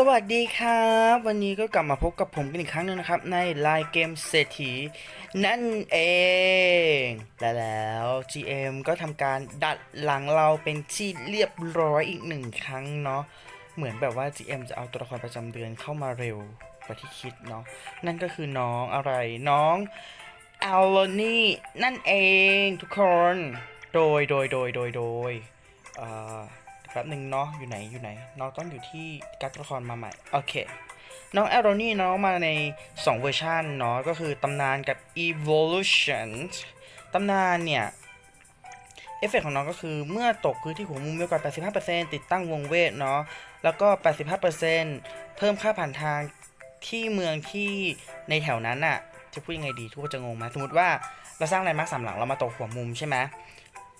สวัสดีครับ วันนี้ก็กลับมาพบกับผมกันอีกครั้งหนึงนะครับ ในไลน์เกมเศรษฐีนั่นเอง และแล้ว GM ก็ทำการดัดหลังเราเป็นที่เรียบร้อยอีกหนึ่งครั้งเนาะเหมือนแบบว่า GM จะเอาตัวละครประจำเดือนเข้ามาเร็วกว่าที่คิดเนาะนั่นก็คือน้องอะไรน้องอลโลนี่นั่นเองทุกคน โดยโดยโดยโดยโดยอ่อแป๊บหนึ่งเนาะอยู่ไหนอยู่ไหนน้องต้องอยู่ที่การ์ดละครมาใหม่โอเคน้องแอโรนี่น้องมาใน 2 เวอร์ชันเนาะก็คือตำนานกับ evolution ตำนานเนี่ยเอฟเฟกของน้องก็คือเมื่อตกพื้นที่หัวมุมมีโอกาส85%ติดตั้งวงเวทเนาะแล้วก็ 85%เพิ่มค่าผ่านทางที่เมืองที่ในแถวนั้นอะจะพูดยังไงดีทุกคนจะงงไหมสมมติว่าเราสร้างแลน์มาร์คสามหลังเรามาตกหัวมุมใช่ไหม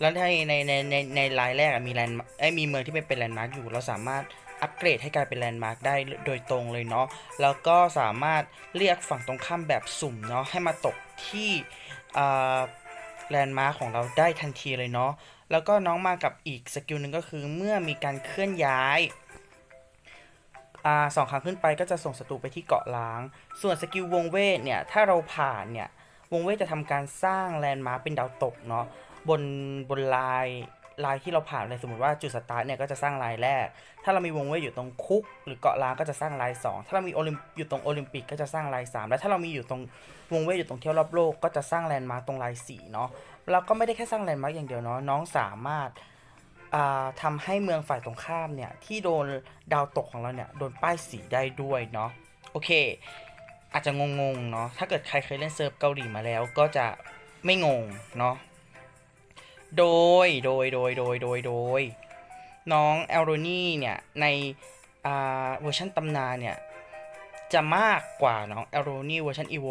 แล้วในในในในในไลน์แรกมีแลนด์ไอมีเมืองที่เป็นเป็นแลนด์มาร์กอยู่เราสามารถอัปเกรดให้กลายเป็นแลนด์มาร์กได้โดยตรงเลยเนาะแล้วก็สามารถเรียกฝั่งตรงข้ามแบบสุ่มเนาะให้มาตกที่แลนด์มาร์กของเราได้ทันทีเลยเนาะแล้วก็น้องมากับอีกสกิลหนึ่งก็คือเมื่อมีการเคลื่อนย้ายอสองครั้งขึ้นไปก็จะส่งศัตรูไปที่เกาะล้าง ส่วนสกิลวงเวทเนี่ย ถ้าเราผ่านเนี่ย วงเวทจะทำการสร้างแลนด์มาร์กเป็นดาวตกเนาะ บนบนลายลายที่เราผ่านเลยสมมติว่าจุดสตาร์ทเนี่ยก็จะสร้างลายแรก ถ้าเรามีวงเว้ยอยู่ตรงคุก หรือเกาะล้างก็จะสร้างลาย 2 ถ้าเรามีโอลิมอยู่ตรงโอลิมปิกก็จะสร้างลาย 3 และถ้าเรามีอยู่ตรงวงเว้ยอยู่ตรงเที่ยวรอบโลกก็จะสร้างแลนด์มาร์คตรงลาย4เนาะเราก็ไม่ได้แค่สร้างแลนด์มาร์คอย่างเดียวเนาะน้องสามารถอ่าทำให้เมืองฝ่ายตรงข้ามเนี่ยที่โดนดาวตกของเราเนี่ยโดนป้ายสีได้ด้วยเนาะโอเค อาจจะงงๆเนาะถ้าเกิดใครเคยเล่นเซิร์ฟเกาหลีมาแล้วก็จะไม่งงเนาะ โดยโดยโดยโดยโดยโดยน้องแอลโรนี่เนี่ยในเวอร์ชันตำนานเนี่ย จะมากกว่าน้องแอลโรนี่เวอร์ชันอีโว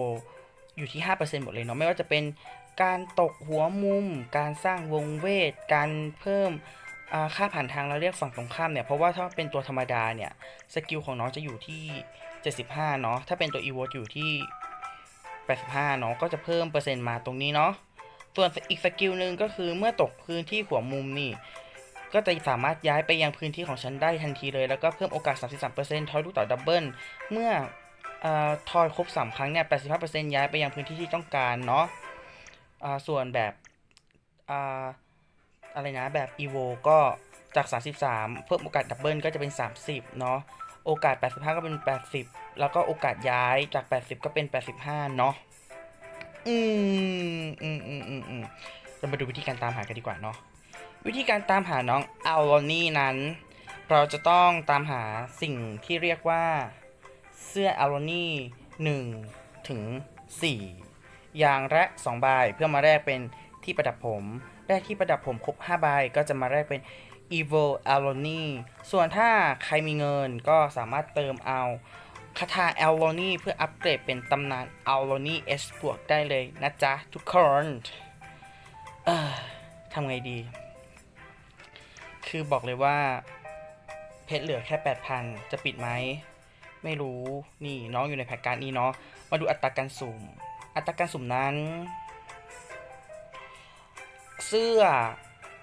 อยู่ที่ 5%หมดเลยเนาะไม่ว่าจะเป็นการตกหัวมุม การสร้างวงเวท การเพิ่มค่าผ่านทางเราเรียกฝั่งตรงข้ามเนี่ย เพราะว่าถ้าเป็นตัวธรรมดาเนี่ย สกิลของน้องจะอยู่ที่ 75 เนาะถ้าเป็นตัวอีโวอยู่ที่ 85 เนาะก็จะเพิ่มเปอร์เซ็นต์มาตรงนี้เนาะ ส่วนอีกสกิลหนึ่งก็คือเมื่อตกพื้นที่หัวมุมนี่ ก็จะสามารถย้ายไปยังพื้นที่ของฉันได้ทันทีเลย แล้วก็เพิ่มโอกาส 33%ทอยลูกต่อดับเบิลเมื่อออทอยครบ 3 ครั้งเนี่ย 85%ย้ายไปยังพื้นที่ที่ต้องการเนาะส่วนแบบอ่าอะไรนะ แบบ EVO ก็จาก 33 เพิ่มโอกาสดับเบิลก็จะเป็น 30 เนาะ โอกาส 85 ก็เป็น 80 แล้วก็โอกาสย้ายจาก 80 ก็เป็น 85 เนาะ อืมอืมอืมอืมอืมเรามาดูวิธีการตามหากันดีกว่าเนาะวิธีการตามหาน้องอัลโลนี่นั้น เราจะต้องตามหาสิ่งที่เรียกว่าเสื้ออัลโลนี่หนึ่งถึงสี่อย่างละสองใบเพื่อมาแลกเป็นที่ประดับผมแลกที่ประดับผมครบ5ใบก็จะมาแลกเป็น Evil a l o n i ส่วนถ้าใครมีเงินก็สามารถเติมเอา คาถา a l o n i เพื่ออัปเกรดเป็นตำนาน a l o n i S บวกได้เลยนะจ๊ะ ทุกคนเอ่อทำไงดี คือบอกเลยว่า เพชรเหลือแค่ 8,000 จะปิดไหม ไม่รู้นี่น้องอยู่ในแผนการนี้เนาะมาดูอัตราการสุ่ม อัตราการสุ่มนั้น เสื้อ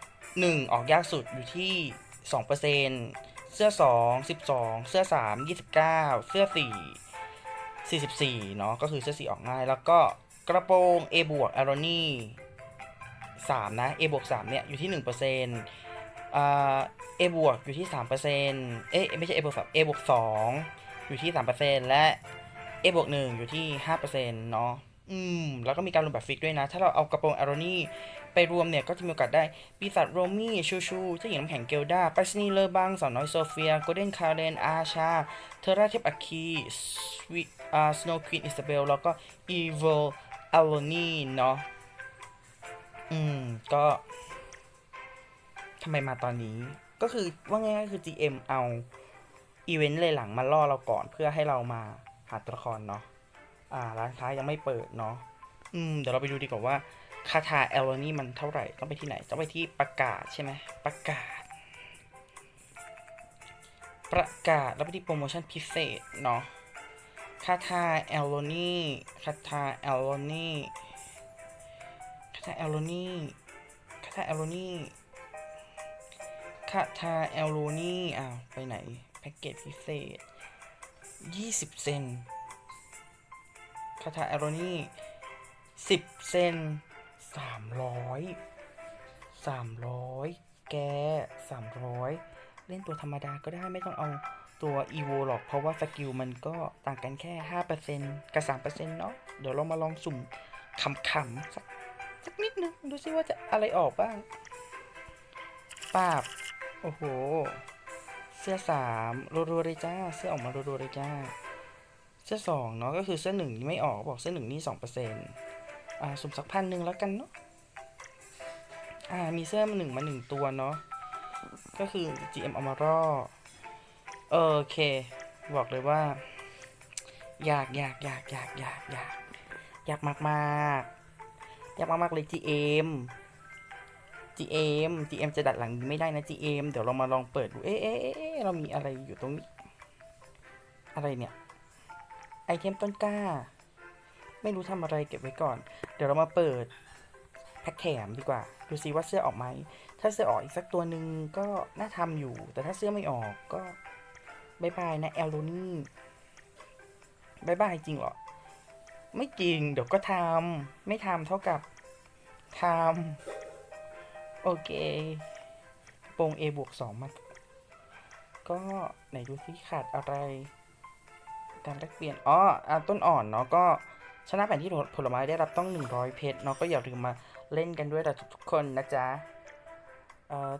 1 ออกยากสุดอยู่ที่ 2% เสื้อ 2 12 เสื้อ 3 29 เสื้อ 4 44 เนาะก็คือเสื้อ4ออกง่าย แล้วก็กระโปรง A บวก a r o n i 3นะ A บวก3เนี่ยอยู่ที่1%อ่า A บวกอยู่ที่3%เอ๊ะไม่ใช่ A บวก3 A บวก2อยู่ที่3%และ A บวก1อยู่ที่5%เนาะอืมแล้วก็มีการรวมแบบฟิกด้วยนะ ถ้าเราเอากระโปรง a r o n i ไปรวมเนี่ยก็จะมีโอกาสได้ปีศาจโรมี่ชูชูเจ้าหญิงน้ำแข็งเกลดาปัสนีเลอบังสาวน้อยโซเฟียโกลเด้นคาร์เรนอาชา เทอร่าเทพอาคีสวิอ่าสโนว์ควีนอิสเบลแล้วก็อีเวลอลโลนีเนาะอืม ก็ทำไมมาตอนนี้ ก็คือว่าง่ายๆคือ GM เอา อีเวนต์เลยหลังมาล่อเราก่อนเพื่อให้เรามาหาตัวละครเนาะอ่าร้านค้ายังไม่เปิดเนาะอืม เดี๋ยวเราไปดูดีกว่าว่า คาถาเอลโลนี่มันเท่าไหร่ต้องไปที่ไหน ต้องไปที่ประกาศใช่ไหมประกาศ ประกาศแล้วไปที่โปรโมชั่นพิเศษเนาะคาถาเอลโลนี่คาถาเอลโลนี่คาถาเอลโลนี่คาถาเอลโลนี่คาถาเอลโลนี่อ้าวไปไหนแพ็กเกจพิเศษ 20 เซนคาถาแอโรนี่10 เซน 300 300แก300เล่นตัวธรรมดาก็ได้ไม่ต้องเอาตัวอีโวหรอกเพราะว่าสกิลมันก็ต่างกันแค่5%กับ3%เนาะเดี๋ยวเรามาลองสุ่มขำๆสักสักนิดนึงดูซิว่าจะอะไรออกบ้างปาบ โอ้โห เสื้อสามรัวๆเลยจ้า เสื้อออกมารัวๆเลยจ้า เสื้อสองเนาะก็คือเสื้อหนึ่งนี่ไม่ออกบอกเสื้อหนึ่งนี่สองเปอร์เซ็นต์ อ่าสุ่มสักพันหนึ่งแล้วกันเนาะอ่ามีเสื้อมาหนึ่งมาหนึ่งตัวเนาะก็คือ GM เอามารอโอเค บอกเลยว่า อยากอยากอยากอยากอยากอยากอยากมากมากอยากมากมากเลย GM GM GM จะดัดหลังนี้ไม่ได้นะ GM เดี๋ยวเรามาลองเปิดดู เอ๊ะเอ๊ะเอ๊ะเอ๊ะเรามีอะไรอยู่ตรงนี้ อะไรเนี่ย ไอเทมต้นกล้า ไม่รู้ทำอะไรเก็บไว้ก่อน เดี๋ยวเรามาเปิดแพ็คแถมดีกว่า ดูซิว่าเสื้อออกไหม ถ้าเสื้อออกอีกสักตัวหนึ่งก็น่าทำอยู่ แต่ถ้าเสื้อไม่ออกก็บายบายนะแอลโลนี่บายบายจริงเหรอ ไม่จริง เดี๋ยวก็ทำไม่ทำเท่ากับทำโอเคโปรง A บวกสองมา ก็ไหนดูซิขาดอะไร การแลกเปลี่ยน อ๋ออต้นอ่อนเนาะก็ ชนะแผนที่ผลไม้ได้รับต้อง 100 เพชรเนาะก็อย่าลืมมาเล่นกันด้วยแต่ทุกๆคนนะจ๊ะ เอ่อ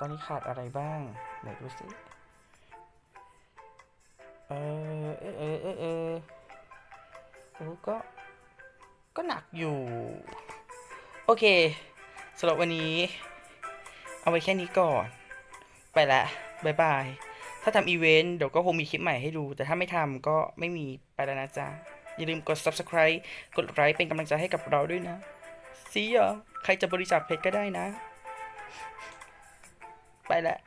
ตอนนี้ขาดอะไรบ้าง ไหนดูสิ เออเออเออเออเออโอ้ก็ ก็หนักอยู่ โอเคสำหรับวันนี้ เอาไว้แค่นี้ก่อน ไปละบายบาย ถ้าทำอีเวนต์เดี๋ยวก็คงมีคลิปใหม่ให้ดู แต่ถ้าไม่ทำก็ไม่มีไปแล้วนะจ๊ะ อย่าลืมกด subscribe กดไลค์เป็นกำลังใจให้กับเราด้วยนะซีอะใครจะบริจาคเพจก็ได้นะ ไปแล้ว